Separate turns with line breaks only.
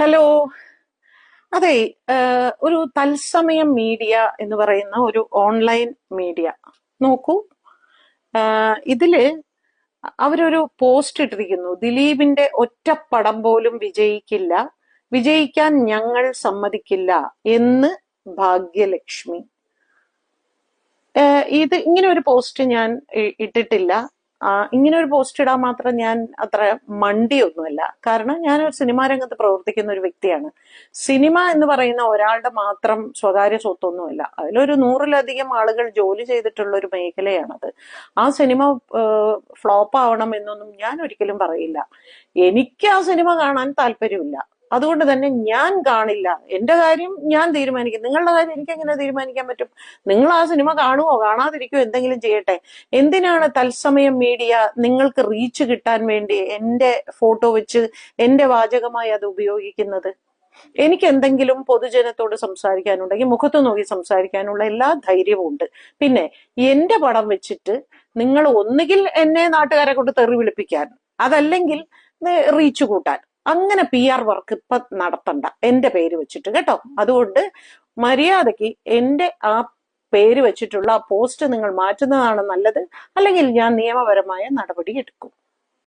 Hello. അതെ ഒരു തത്സമയം മീഡിയ എന്ന് പറയുന്ന ഒരു ഓൺലൈൻ മീഡിയ. നോക്കൂ ഇതിൽ അവരൊരു പോസ്റ്റ് ഇട്ടിരിക്കുന്നു. ദിലീപിന്റെ ഒറ്റ പടം പോലും വിജയിക്കില്ല. വിജയിക്കാൻ ഞങ്ങൾ സമ്മതിക്കില്ല എന്ന് ഭാഗ്യലക്ഷ്മി. ഇത് ഇങ്ങനെ ഒരു പോസ്റ്റ് ഞാൻ ഇട്ടിട്ടില്ല. ഇങ്ങനെ ഒരു പോസ്റ്റ് ഇടാൻ മാത്രം ഞാൻ അത്ര മണ്ടിയൊന്നുമല്ല. കാരണം ഞാൻ ഒരു സിനിമാ രംഗത്ത് പ്രവർത്തിക്കുന്ന ഒരു വ്യക്തിയാണ്. സിനിമ എന്ന് പറയുന്ന ഒരാളുടെ മാത്രം സ്വകാര്യ സ്വത്തൊന്നുമല്ല. അതിലൊരു നൂറിലധികം ആളുകൾ ജോലി ചെയ്തിട്ടുള്ള ഒരു മേഖലയാണത്. ആ സിനിമ ഫ്ലോപ്പ് ആവണം എന്നൊന്നും ഞാൻ ഒരിക്കലും പറയില്ല. എനിക്ക് ആ സിനിമ കാണാൻ താല്പര്യമില്ല. അതുകൊണ്ട് തന്നെ ഞാൻ കാണില്ല. എന്റെ കാര്യം ഞാൻ തീരുമാനിക്കും. നിങ്ങളുടെ കാര്യം എനിക്ക് എങ്ങനെ തീരുമാനിക്കാൻ പറ്റും? നിങ്ങൾ ആ സിനിമ കാണുവോ? കാണാതിരിക്കോ എന്തെങ്കിലും ചെയ്യട്ടെ. എന്തിനാണ് തത്സമയം മീഡിയ നിങ്ങൾക്ക് റീച്ച് കിട്ടാൻ വേണ്ടി എന്റെ ഫോട്ടോ വെച്ച് എന്റെ വാചകമായി അത് ഉപയോഗിക്കുന്നത്? എനിക്ക് എന്തെങ്കിലും പൊതുജനത്തോട് സംസാരിക്കാനുണ്ടെങ്കിൽ മുഖത്ത് നോക്കി സംസാരിക്കാനുള്ള എല്ലാ ധൈര്യവും ഉണ്ട്. പിന്നെ എന്റെ പടം വെച്ചിട്ട് നിങ്ങൾ ഒന്നുകിൽ എന്നെ നാട്ടുകാരെ കൊണ്ട് തെറി വിളിപ്പിക്കാൻ അതല്ലെങ്കിൽ റീച്ച് കൂട്ടാൻ. അങ്ങനെ പി ആർ വർക്ക് ഇപ്പൊ നടത്തണ്ട. എന്റെ പേര് വെച്ചിട്ട് കേട്ടോ. അതുകൊണ്ട് മര്യാദയ്ക്ക് എന്റെ ആ പേര് വെച്ചിട്ടുള്ള പോസ്റ്റ് നിങ്ങൾ മാറ്റുന്നതാണ് നല്ലത്. അല്ലെങ്കിൽ ഞാൻ നിയമപരമായ നടപടി എടുക്കും.